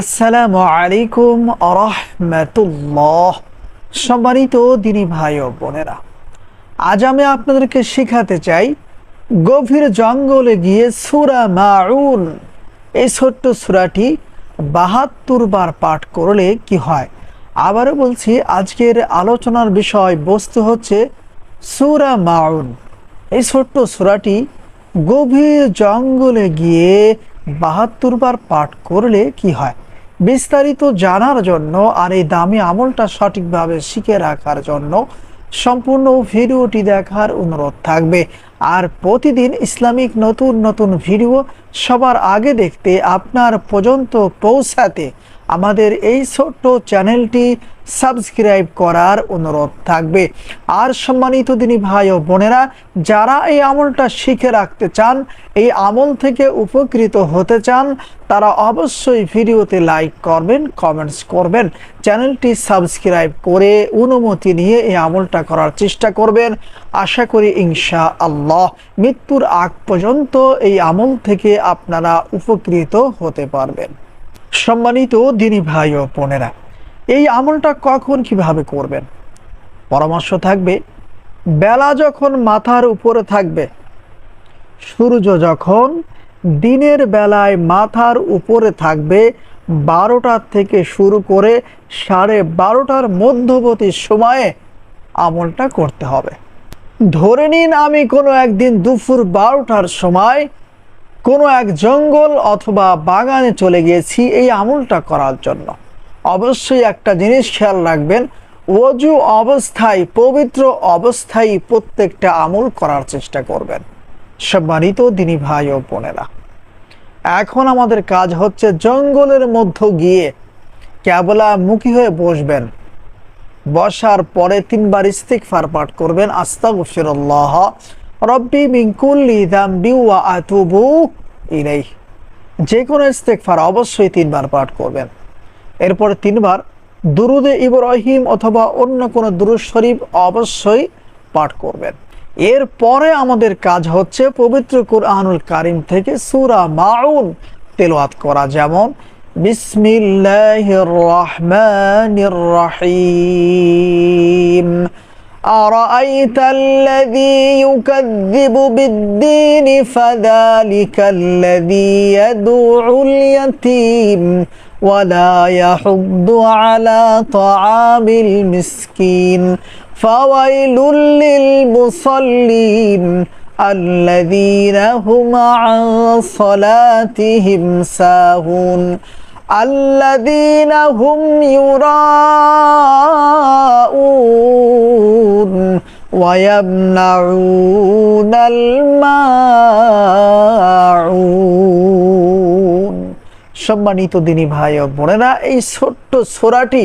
আসসালামু আলাইকুম আরহামতুল্লাহ সম্মানিত দিনী ভাই ও বোনেরা, আজ আমি আপনাদেরকে শেখাতে চাই, গভীর জঙ্গলে গিয়ে সুরা মাউন, এই ছোট্ট সুরাটি বাহাত্তর বার পাঠ করলে কি হয়? আবারও বলছি, আজকের আলোচনার বিষয় বস্তু হচ্ছে সুরা মাউন। এই ছোট্ট সুরাটি গভীর জঙ্গলে গিয়ে বাহাত্তর বার পাঠ করলে কি হয়? বিস্তারিত জানার জন্য আর এই দামি আমলটা সঠিকভাবে শিখে রাখার জন্য সম্পূর্ণ ভিডিওটি দেখার অনুরোধ থাকবে। আর প্রতিদিন ইসলামিক নতুন নতুন ভিডিও সবার আগে দেখতে আপনার পর্যন্ত পৌঁছাতে আমাদের এই ছোট্ট চ্যানেলটি সাবস্ক্রাইব করার অনুরোধ থাকবে। আর সম্মানিত দিনী ভাই ও বোনেরা, যারা এই আমলটা শিখে রাখতে চান, এই আমল থেকে উপকৃত হতে চান, তারা অবশ্যই ভিডিওতে লাইক করবেন, কমেন্টস করবেন। চ্যানেলটি সাবস্ক্রাইব করে অনুমতি নিয়ে এই আমলটা করার চেষ্টা করবেন। আশা করি ইনশা আল্লাহ মৃত্যুর আগ পর্যন্ত এই আমল থেকে আপনারা উপকৃত হতে পারবেন। সম্মানিত দিনী ভাই ও বোনেরা এই আমলটা কখন কীভাবে করবেন? পরামর্শ থাকবে, বেলা যখন মাথার উপরে থাকবে, সূর্য যখন দিনের বেলায় মাথার উপরে থাকবে বারোটার থেকে শুরু করে সাড়ে বারোটার মধ্যবর্তী সময়ে আমলটা করতে হবে। ধরে নিন আমি কোনো একদিন দুপুর বারোটার সময় কোনো এক জঙ্গল অথবা বাগানে চলে গিয়েছি এই আমলটা করার জন্য। অবশ্যই একটা জিনিস খেয়াল রাখবেন, অজু অবস্থায়, পবিত্র অবস্থায় প্রত্যেকটা আমল করার চেষ্টা করবেন। সম্মানিত দিনী ভাই ও বোনেরা, এখন আমাদের কাজ হচ্ছে জঙ্গলের মধ্যে গিয়ে কেবলা মুখী হয়ে বসবেন। বসার পরে তিনবার ইস্তিগফার পাঠ করবেন, আস্তাগফিরুল্লাহ, রব্বি মিন কুল্লি যামবি ওয়া আতুবু যে কোনো ইস্তেকফার অবশ্যই তিনবার পাঠ করবেন। এরপর তিনবার, দুরুদে ইব্রাহিম অথবা অন্য কোনো দুরুদ শরীফ অবশ্যই পাঠ করবেন। এরপরে আমাদের কাজ হচ্ছে পবিত্র কুরআনুল কারিম থেকে সুরা মাউন তেলোয়াত করা। যেমন, বিসমিল্লাহির রহমানির রহিম। أرأيت الذي يكذب بالدين فذلك الذي يدع اليتيم ولا يحض على طعام المسكين فويل للمصلين الذين هم عن صلاتهم ساهون الذين هم يراءون ويمنعون الماعون সম্মানিত দিনী ভাই ও বোনেরা এই ছোট্ট সোরাটি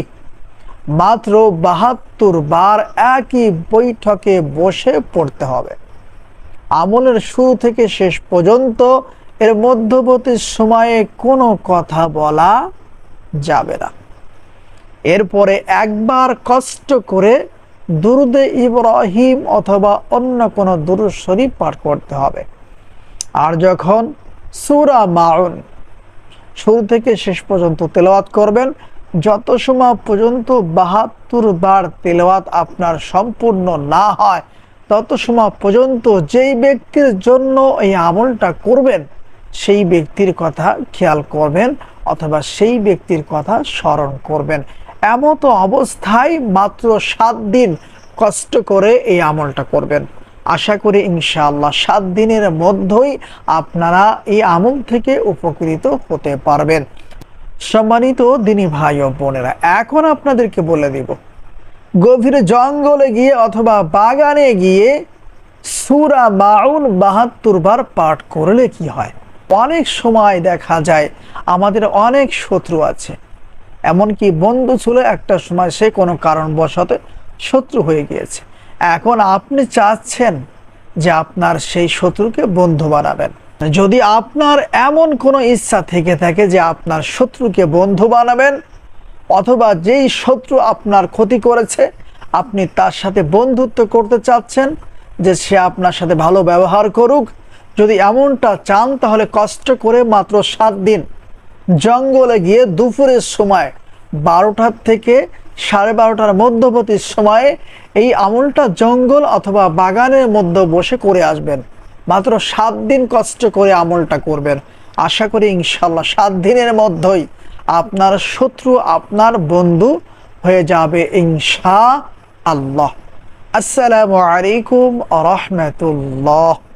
মাত্র বাহাত্তর বার একই বৈঠকে বসে পড়তে হবে আমলের শুরু থেকে শেষ পর্যন্ত এর মধ্যবর্তী সময়ে কোনো কথা বলা যাবে না এরপরে একবার কষ্ট করে দুরুদে ইব্রাহিম অথবা অন্য কোনো দুরুদ শরীফ পাঠ করতে হবে। আর যখন সুরা মাউন, শুরু থেকে শেষ পর্যন্ত তেলাওয়াত করবেন, যত সময় পর্যন্ত বাহাত্তর বার তেলাওয়াত আপনার সম্পূর্ণ না হয়, তত সময় পর্যন্ত যেই ব্যক্তির জন্য এই আমলটা করবেন, সেই ব্যক্তির কথা খেয়াল করবেন অথবা সেই ব্যক্তির কথা স্মরণ করবেন। এমতো অবস্থায় মাত্র সাত দিন কষ্ট করে এই আমলটা করবেন। আশা করি ইনশাআল্লাহ সাত দিনের মধ্যেই আপনারা এই আমল থেকে উপকৃত হতে পারবেন। সম্মানিত দিনী ভাই ও বোনেরা, এখন আপনাদেরকে বলে দিব, গভীর জঙ্গলে গিয়ে অথবা বাগানে গিয়ে সুরা মাউন বাহাত্তর বার পাঠ করলে কি হয়? অনেক সময় দেখা যায় আমাদের অনেক শত্রু আছে এমনকি বন্ধু ছিল একটা সময় সে কোনো কারণবশত শত্রু হয়ে গিয়েছে। এখন আপনি চাচ্ছেন যে আপনার সেই শত্রুকে বন্ধু বানাবেন। যদি আপনার এমন কোনো ইচ্ছা থেকে থাকে যে আপনার শত্রুকে বন্ধু বানাবেন, অথবা যেই শত্রু আপনার ক্ষতি করেছে, আপনি তার সাথে বন্ধুত্ব করতে চাচ্ছেন, যে সে আপনার সাথে ভালো ব্যবহার করুক, যদি এমনটা চান তাহলে কষ্ট করে মাত্র সাত দিন জঙ্গলে গিয়ে দুপুরের সময় বারোটার থেকে সাড়ে বারোটার মধ্যবর্তী সময়ে এই আমলটা জঙ্গল অথবা বাগানের মধ্যে বসে করে আসবেন। মাত্র সাত দিন কষ্ট করে আমলটা করবেন। আশা করি ইনশাল্লাহ সাত দিনের মধ্যেই আপনার শত্রু, আপনার বন্ধু হয়ে যাবে ইনশা আল্লাহ আসসালামু আলাইকুম রহমতুল্লাহ।